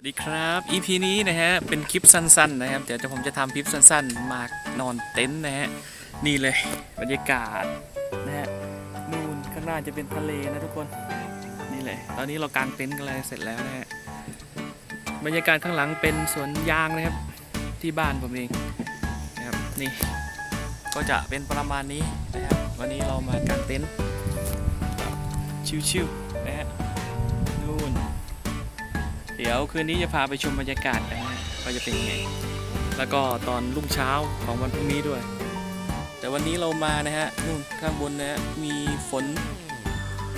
สวัสดีครับ EP นี้นะฮะ เป็นคลิปสั้นๆ นะครับ เดี๋ยวจะผมจะทำคลิปสั้นๆ มานอนเต็นท์นะฮะ นี่เลยบรรยากาศนะฮะ นู่นข้างหน้าจะเป็นทะเลนะทุกคน นี่เลย ตอนนี้เรากางเต็นท์กันเลยเสร็จแล้วนะฮะ บรรยากาศข้างหลังเป็นสวนยางนะครับ ที่บ้านผมเองนะครับ นี่ ก็จะเป็นประมาณนี้นะครับ วันนี้เรามากางเต็นท์ชิวๆนะฮะ นู่น เดี๋ยวคืนนี้จะพาไปชมบรรยากาศกันนะว่าจะเป็นยังไง แล้วก็ตอนรุ่งเช้าของวันพรุ่งนี้ด้วย แต่วันนี้เรามานะฮะนู่นข้างบนนะฮะมีฝน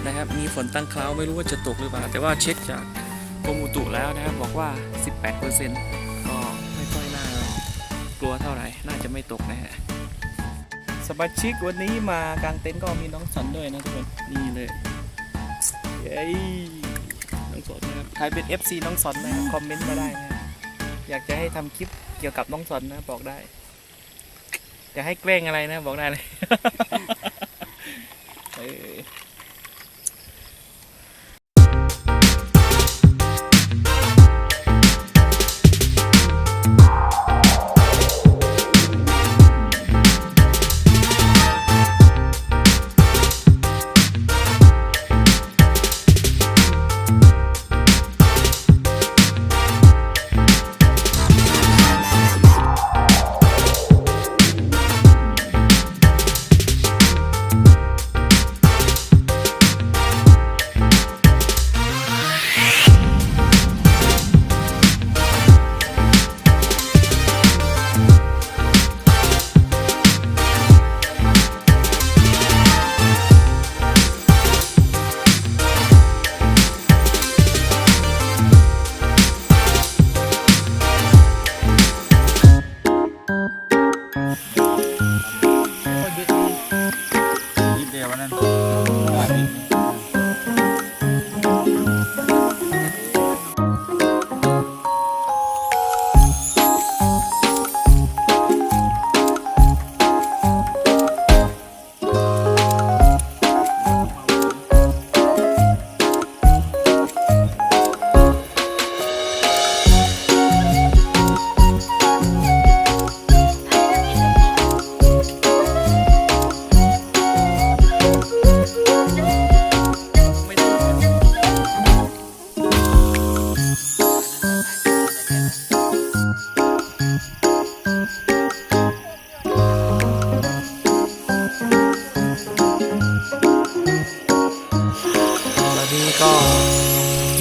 นะครับ มีฝนตั้งคล้าวไม่รู้ว่าจะตกหรือเปล่า แต่ว่าเช็คจากกรมอุตุแล้วนะครับบอกว่า 18%ก็ไม่ค่อยน่ากลัวเท่าไหร่ น่าจะไม่ตกนะฮะสมาชิกวันนี้มากางเต็นท์ก็มีน้องสันด้วยนะทุกคน นี่เลยเย้ สนนะครับใครเป็น FC น้องสนนะครับคอมเมนต์มาได้นะอยากจะให้ทำคลิปเกี่ยวกับน้องสนนะบอกได้อยากให้แกล้งอะไรนะบอกได้เลย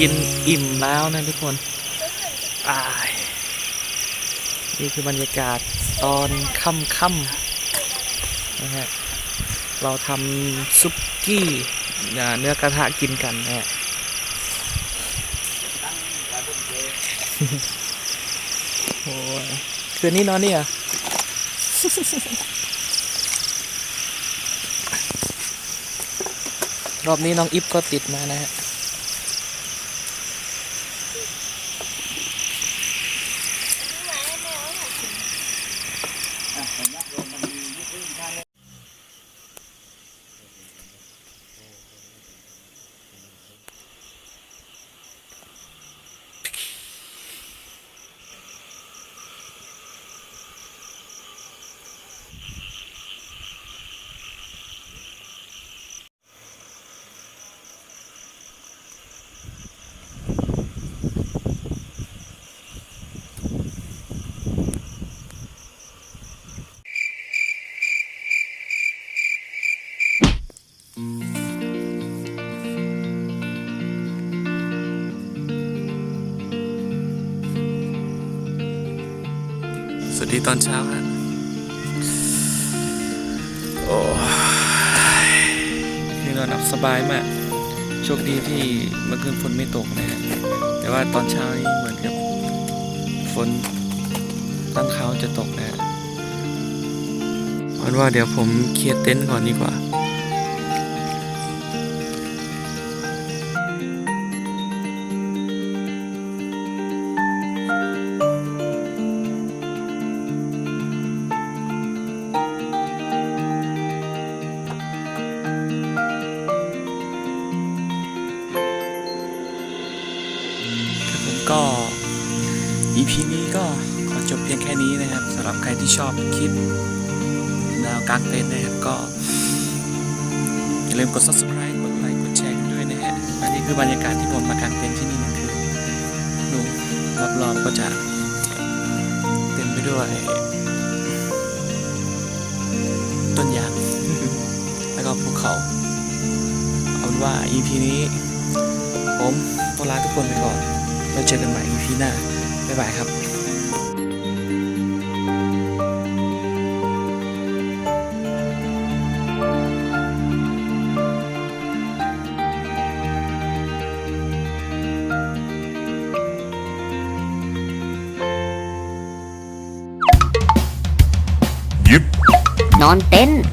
กินอิ่มแล้วนะทุกคนอายนี่คือบรรยากาศตอนค่ำๆนะฮะ เราทำซุปกี้เนื้อกระทะกินกันนะฮะโอ้ยคืนนี้นอนนี่เหรอะรอบนี้น้องอิฟก็ติดมานะฮะ วัสดีตอนเช้าฮะโอ้ยนี่นอนหลับสบายมาก โชคดีที่เมื่อคืนฝนไม่ตกนะฮะ แต่ว่าตอนเช้านี่เหมือนกับฝนตั้งเขาจะตกนะฮะวันว่าเดี๋ยวผมเคลียร์เต็นท์ก่อนดีกว่า ก็ EP นี้ก็ขอจบเพียงแค่นี้นะครับสำหรับใครที่ชอบคลิปแนวกางเต็นท์นะครับก็อย่าลืมกด subscribe กดไลค์กดแชร์กันด้วยนะฮะอันนี้คือบรรยากาศที่ผมมากางเต็นท์ที่นี่มันคือดูรอบๆก็จะเต็มไปด้วยต้นยางแล้วก็ภูเขาเอาเป็นว่า EP นี้ ผมต้องลาทุกคนไปก่อน แล้วเจอกันใหม่ EP หน้า บ๊ายบายครับนอนเต็นท์